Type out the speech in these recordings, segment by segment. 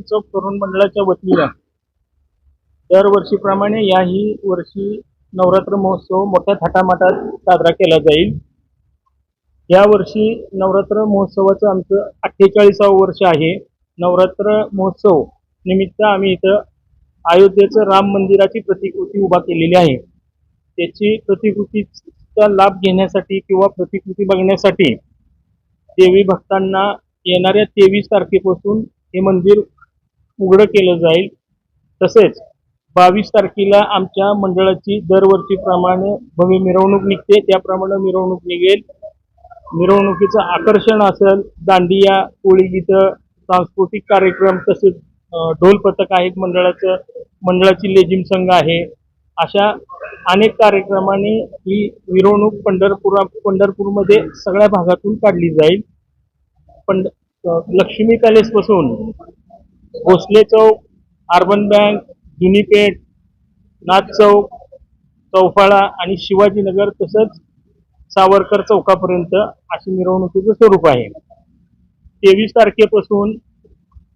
चौक तरुण मंडळाच्या वतीनं दरवर्षीप्रमाणे याही वर्षी नवरात्र महोत्सव मोठ्या थाटामाटात साजरा केला जाईल. यावर्षी नवरात्र महोत्सवाचं आमचं अठ्ठेचाळीसावं वर्ष आहे. नवरात्र महोत्सव निमित्त आम्ही इथं अयोध्येचं राम मंदिराची प्रतिकृती उभा केलेली आहे. त्याची प्रतिकृतीचा लाभ घेण्यासाठी किंवा प्रतिकृती बघण्यासाठी देवी भक्तांना येणाऱ्या तेवीस तारखेपासून हे मंदिर उघडं केलं जाईल. तसेच बावीस तारखेला आमच्या मंडळाची दरवर्षीप्रमाणे भव्य मिरवणूक निघते. त्याप्रमाणे मिरवणूक निघेल. मिरवणुकीचं आकर्षण असेल. दांडिया कोळी गीतं सांस्कृतिक कार्यक्रम तसेच ढोल पथक आहेत मंडळाचं. मंडळाची लेझिम संघ आहे. अशा अनेक कार्यक्रमाने ही मिरवणूक पंढरपुरा पंढरपूरमध्ये सगळ्या भागातून काढली जाईल. पंढ लक्ष्मी पॅलेसपासून भोसले चौक अर्बन बँक जुनीपेठ नाथ चौक चौफाळा आणि शिवाजीनगर तसंच सावरकर चौकापर्यंत अशी मिरवणुकीचं स्वरूप आहे. तेवीस तारखेपासून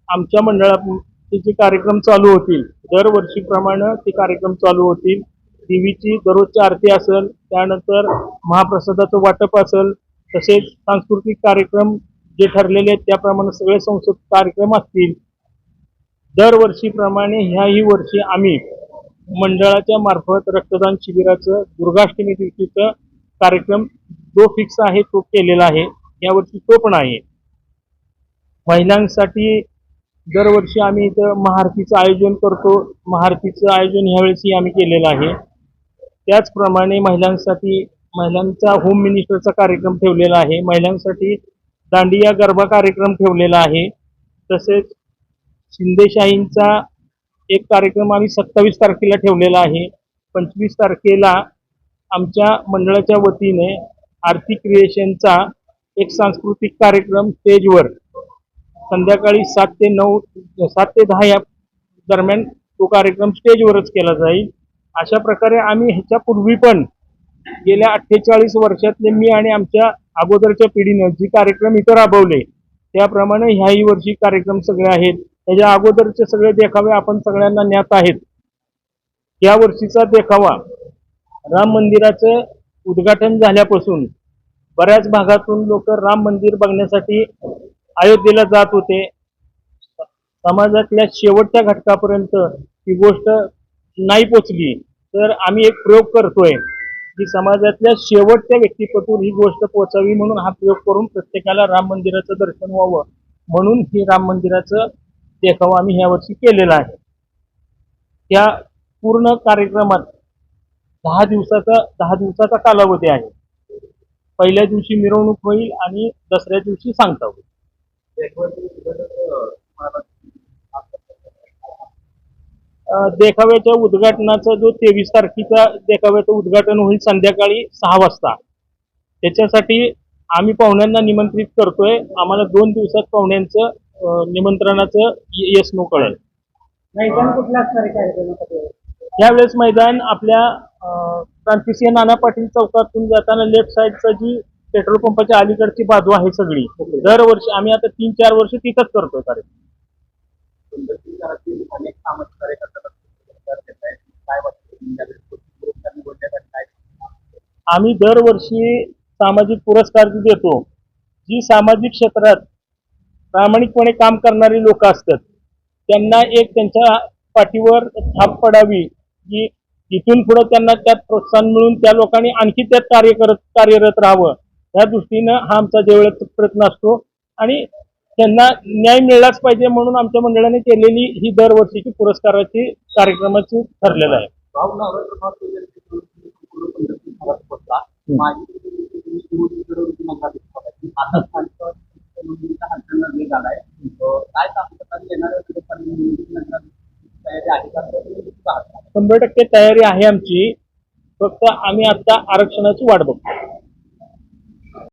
आमच्या मंडळाचे जे कार्यक्रम चालू होतील दरवर्षीप्रमाणे ते कार्यक्रम चालू होतील. देवीची दररोजची आरती असेल त्यानंतर महाप्रसादाचं वाटप असेल तसेच सांस्कृतिक कार्यक्रम जे ठरलेले आहेत त्याप्रमाणे सगळे संस्कृत कार्यक्रम असतील. दरवर्षीप्रमाणे ह्याही वर्षी आम्ही मंडळाच्या मार्फत रक्तदान शिबिराचं दुर्गाष्टमी दिवशीचं कार्यक्रम जो फिक्स आहे तो केलेला आहे. यावर्षी तो पण आहे. महिलांसाठी दरवर्षी आम्ही इथं महाआरतीचं आयोजन करतो. महाआरतीचं आयोजन ह्यावेळेसही आम्ही केलेलं आहे. त्याचप्रमाणे महिलांसाठी महिलांचा होम मिनिस्टरचा कार्यक्रम ठेवलेला आहे. महिलांसाठी दांडिया गरबा कार्यक्रम ठेवलेला आहे. तसेच शिंदेशाहींचा एक कार्यक्रम आम्ही सत्तावीस तारखेला ठेवलेला आहे. पंचवीस तारखेला आमच्या मंडळाच्या वतीने आरती क्रिएशनचा एक सांस्कृतिक कार्यक्रम स्टेजवर संध्याकाळी सात ते नऊ सात ते दहा या दरम्यान तो कार्यक्रम स्टेजवरच केला जाईल. अशा प्रकारे आम्ही ह्याच्यापूर्वी पण गेल्या अठ्ठेचाळीस वर्षातले मी आणि आमच्या अगोदरच्या पिढीनं जी कार्यक्रम इथं राबवले त्याप्रमाणे ह्याही वर्षी कार्यक्रम सगळे आहेत. त्याच्या अगोदरचे सगळे देखावे आपण सगळ्यांना ज्ञात आहेत. या वर्षीचा देखावा राम मंदिराचं उद्घाटन झाल्यापासून बऱ्याच भागातून लोक राम मंदिर बघण्यासाठी अयोध्येला जात होते. समाजातल्या शेवटच्या घटकापर्यंत ही गोष्ट नाही पोचली. तर आम्ही एक प्रयोग करतोय की समाजातल्या शेवटच्या व्यक्तीपटून ही गोष्ट पोचावी म्हणून हा प्रयोग करून प्रत्येकाला राम मंदिराचं दर्शन व्हावं म्हणून ही राम मंदिराचं देखावा आम्ही ह्या वर्षी केलेला आहे. त्या पूर्ण कार्यक्रमात दहा दिवसाचा दहा दिवसाचा कालावधी आहे. पहिल्या दिवशी मिरवणूक होईल आणि दसऱ्या दिवशी सांगता होईल. देखाव्याच्या उद्घाटनाचा जो तेवीस तारखेचा देखाव्याचं उद्घाटन होईल संध्याकाळी सहा वाजता. त्याच्यासाठी आम्ही पाहुण्यांना निमंत्रित करतोय. आम्हाला दोन दिवसात पाहुण्यांचं निमंत्रणाचं येस नो कळेल. मैदान कुठला असणार कार्यक्रमासाठी यावेळेस मैदान आपल्या क्रांतिसिंह नाना पाटील चौकातून जाताना लेफ्ट साईडचं जी पेट्रोल पंपाच्या अलीकडची बाजू आहे सगळी दरवर्षी आम्ही आता तीन चार वर्ष तिथंच करतोय कार्यक्रम. आम्ही दरवर्षी सामाजिक पुरस्कार जे देतो. जी सामाजिक क्षेत्रात प्रामाणिकपणे काम करणारी लोक असतात. त्यांना एक त्यांच्या पाठीवर थाप पडावी की इथून पुढे त्यांना त्यात प्रोत्साहन मिळून त्या लोकांनी आणखी त्यात कार्य करत कार्यरत राहावं. या दृष्टीनं हा आमचा जेवढा प्रयत्न असतो. आणि त्यांना न्याय मिळालाच पाहिजे म्हणून आमच्या मंडळाने केलेली ही दरवर्षीची पुरस्काराची कार्यक्रमाची ठरलेलं आहे. शंभर टक्के तयारी आहे आमची. फक्त आम्ही आता आरक्षणाची वाट बघतो.